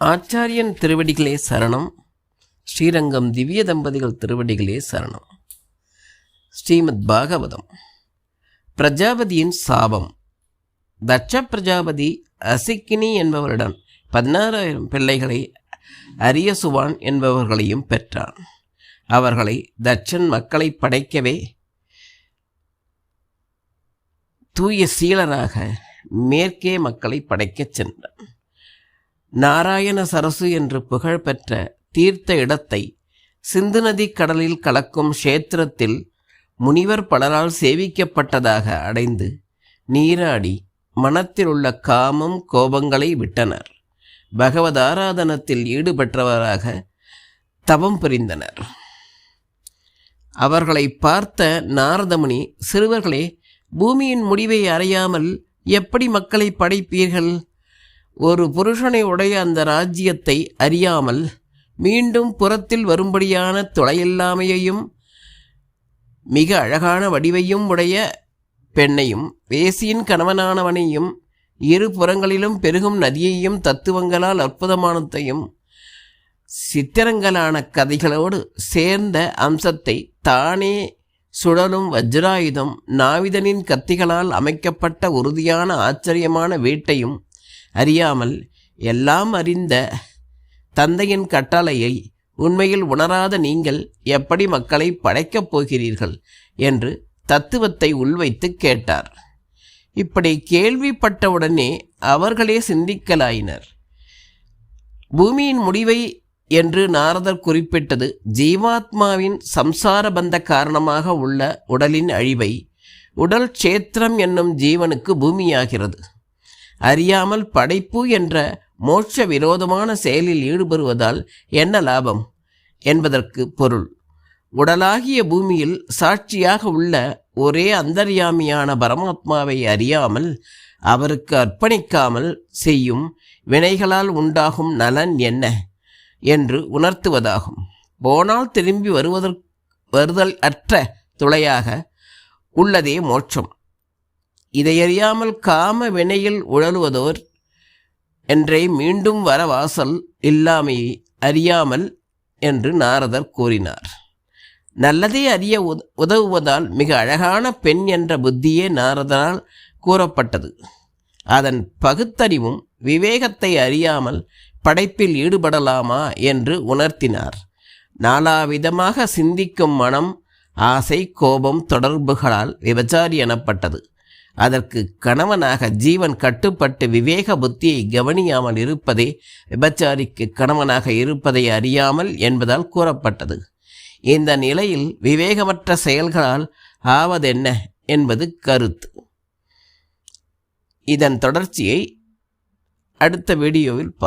ஆச்சாரியன் திருவடிகளே சரணம். ஸ்ரீரங்கம் திவ்ய தம்பதிகள் திருவடிகளே சரணம். ஸ்ரீமத் பாகவதம். பிரஜாபதியின் சாபம். தட்ச பிரஜாபதி அசிக்கினி என்பவரிடம் பதினாறாயிரம் பிள்ளைகளை அரியசுவான் என்பவர்களையும் பெற்றான். அவர்களை தட்சன் மக்களை படைக்கவே தூய சீலராக மேற்கே மக்களை படைக்கச் சென்றான். நாராயண சரசு என்று புகழ்பெற்ற தீர்த்த இடத்தை சிந்து நதி கடலில் கலக்கும் க்ஷேத்திரத்தில் முனிவர் பலரால் சேவிக்கப்பட்டதாக அடைந்து நீராடி மனத்தில் உள்ள காமம் கோபங்களை விட்டனர். பகவத் ஆராதனத்தில் ஈடுபட்டவராக தவம் புரிந்தனர். அவர்களை பார்த்த நாரதமுனி சிறுவர்களே பூமியின் முடிவை அறியாமல் எப்படி மக்களை படைப்பீர்கள்? ஒரு புருஷனை உடைய அந்த ராஜ்யத்தை அறியாமல் மீண்டும் புறத்தில் வரும்படியான துளையில்லாமையையும் மிக அழகான வடிவையும் உடைய பெண்ணையும் வேசியின் கணவனானவனையும் இரு புறங்களிலும் பெருகும் நதியையும் தத்துவங்களால் அற்புதமானத்தையும் சித்திரங்களான கதைகளோடு சேர்ந்த அம்சத்தை தானே சுழலும் வஜ்ராயுதம் நாவிதனின் கத்திகளால் அமைக்கப்பட்ட உறுதியான ஆச்சரியமான வீட்டையும் அறியாமல் எல்லாம் அறிந்த தந்தையின் கட்டளையை உண்மையில் உணராத நீங்கள் எப்படி மக்களை படைக்கப் போகிறீர்கள் என்று தத்துவத்தை உள்வைத்து கேட்டார். இப்படி கேள்விப்பட்டவுடனே அவர்களே சிந்திக்கலாயினர். பூமியின் முடிவை என்று நாரதர் குறிப்பிட்டது ஜீவாத்மாவின் சம்சார பந்த காரணமாக உள்ள உடலின் அழிவை உடல் க்ஷேத்திரம் என்னும் ஜீவனுக்கு பூமியாகிறது. அறியாமல் படைப்பு என்ற மோட்ச விரோதமான செயலில் ஈடுபடுவதால் என்ன லாபம்? என்பதற்கு பொருள். உடலாகிய பூமியில் சாட்சியாக உள்ள ஒரே அந்தர்யாமியான பரமாத்மாவை அறியாமல் அவருக்கு அர்ப்பணிக்காமல் செய்யும் வினைகளால் உண்டாகும் நலன் என்ன? என்று உணர்த்துவதாகும். போனால் திரும்பி வருவதற் வருதல் அற்ற துளையாக உள்ளதே மோட்சம். இதையறியாமல் காம வினையில் உழலுவதோர் என்றே மீண்டும் வர வாசல் இல்லாமையை அறியாமல் என்று நாரதர் கூறினார். நல்லதே அறிய உத உதவுவதால் மிக அழகான பெண் என்ற புத்தியே நாரதனால் கூறப்பட்டது. அதன் பகுத்தறிவும் விவேகத்தை அறியாமல் படைப்பில் ஈடுபடலாமா என்று உணர்த்தினார். நாலாவிதமாக சிந்திக்கும் மனம் ஆசை கோபம் தொடர்புகளால் விபச்சாரி எனப்பட்டது. அதற்கு கணவனாக ஜீவன் கட்டுப்பட்டு விவேக புத்தியை கவனியாமல் இருப்பதே விபச்சாரிக்கு கணவனாக இருப்பதை அறியாமல் என்பதால் கூறப்பட்டது. இந்த நிலையில் விவேகமற்ற செயல்களால் ஆவதென்ன என்பது கருத்து. இதன் தொடர்ச்சியை அடுத்த வீடியோவில்